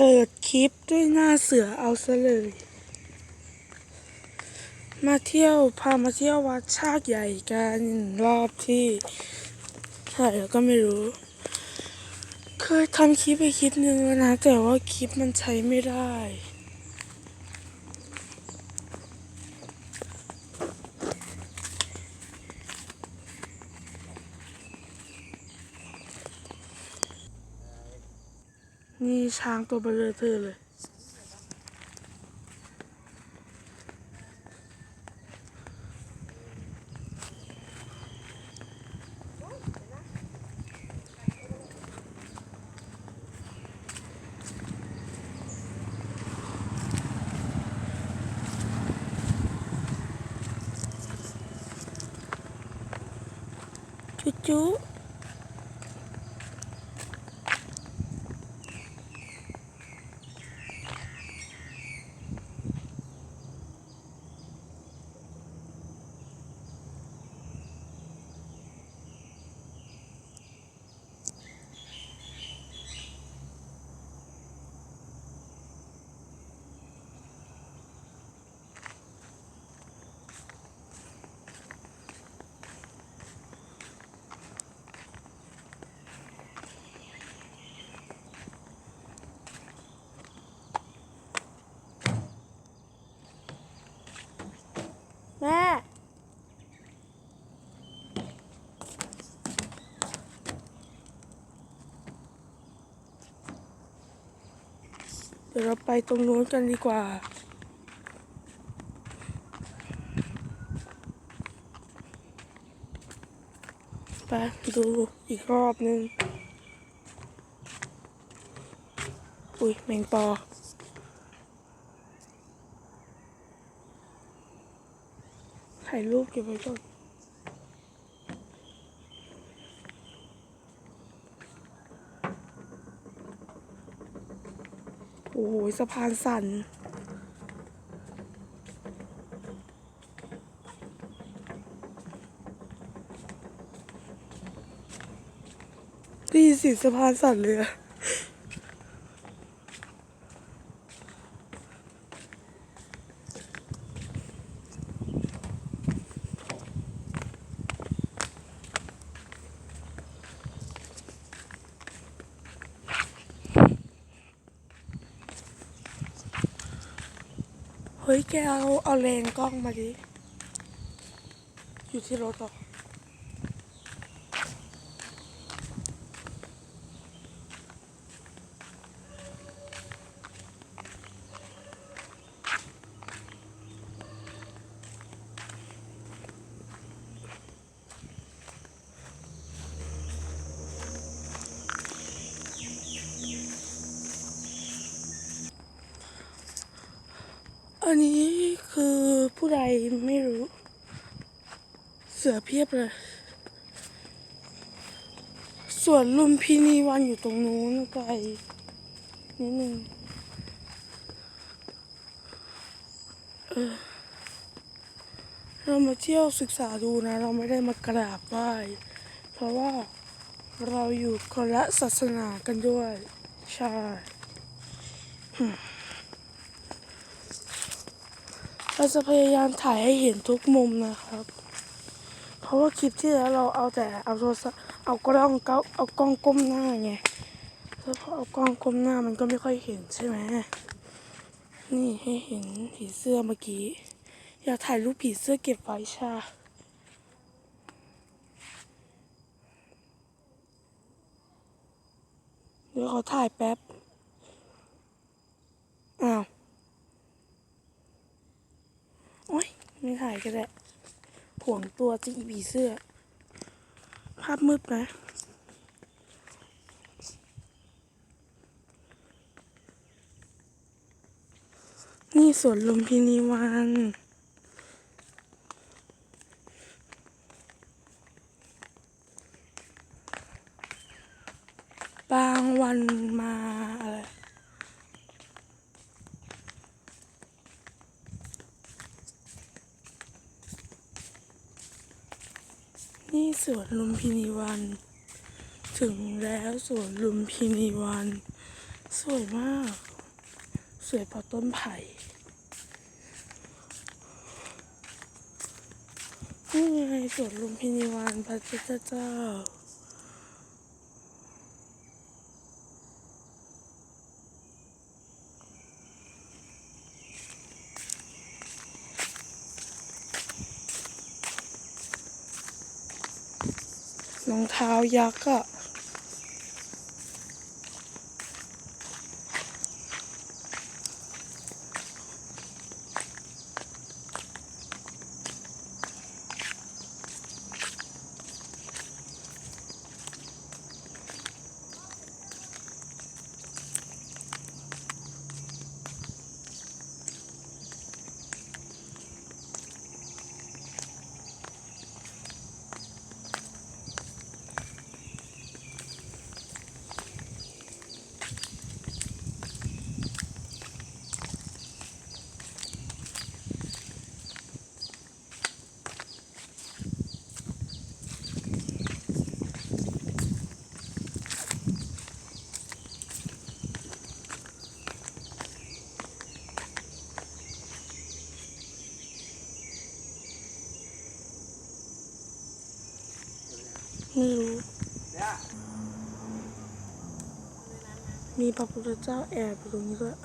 เปิดคลิปด้วยหน้าเสือเอาซะเลย มาเที่ยวพามาเที่ยววัดชากใหญ่กันรอบที่เท่าไหร่แล้วก็ไม่รู้ เคยทำคลิปไปคลิปหนึ่งแล้วนะ แต่ว่าคลิปมันใช้ไม่ได้ นี่ช้างตัวเบลอเธอเลยจุ๊ ดี๋ยวเราไปตรงนู้นกันดีกว่า ไปดูอีกรอบนึง อุ้ยแมงปอถ่ายรูปเก็บไว้ก่อน โอ้โหสะพานสั่นได้ยินเสียงสะพานสั่นเลยอะ เฮ้ยแกเอาเอาเลนกล้องมาดิ อยู่ที่รถหรอ อันนี้คือผู้ใดไม่รู้ เสือเพียบเลย ส่วนลุมพินีวันอยู่ตรงนู้นไกลนิดนึงเออเรามาเที่ยวศึกษาดูนะ เราไม่ได้มากราบไหว้เพราะว่าเราอยู่คนละศาสนากันด้วย ใช่ เราจะพยายามถ่ายให้เห็นทุกมุมนะครับ เพราะว่าคลิปที่แล้วเราเอาแต่เอาโทรศัพท์เอากล้องเก้าเอากล้องก้มหน้าไงแล้วพอเอากล้องก้มหน้ามันก็ไม่ค่อยเห็นใช่ไหมนี่ให้เห็นผีเสื้อเมื่อกี้ อยากถ่ายรูปผีเสื้อเก็บไว้ชาเดี๋ยวขอถ่ายแป๊บ อ้าว โอ๊ยไม่ ถ่ายก็ได้ห่วงตัวจะอีผีเสื้อ ภาพมืดนะนี่สวนลุมพินีวันบางวันมาอะไร นี่สวนลุมพินีวัน ถึงแล้วสวนลุมพินีวัน สวยมาก สวยเพราะต้นไผ่นี่ไงสวนลุมพินีวันพระเจ้าเจ้า รองเท้ายักษ์อะ ไม่รู้ มีพระพุทธเจ้าแอบอยู่ตรงนี้ด้วย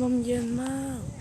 ลมเย็นมาก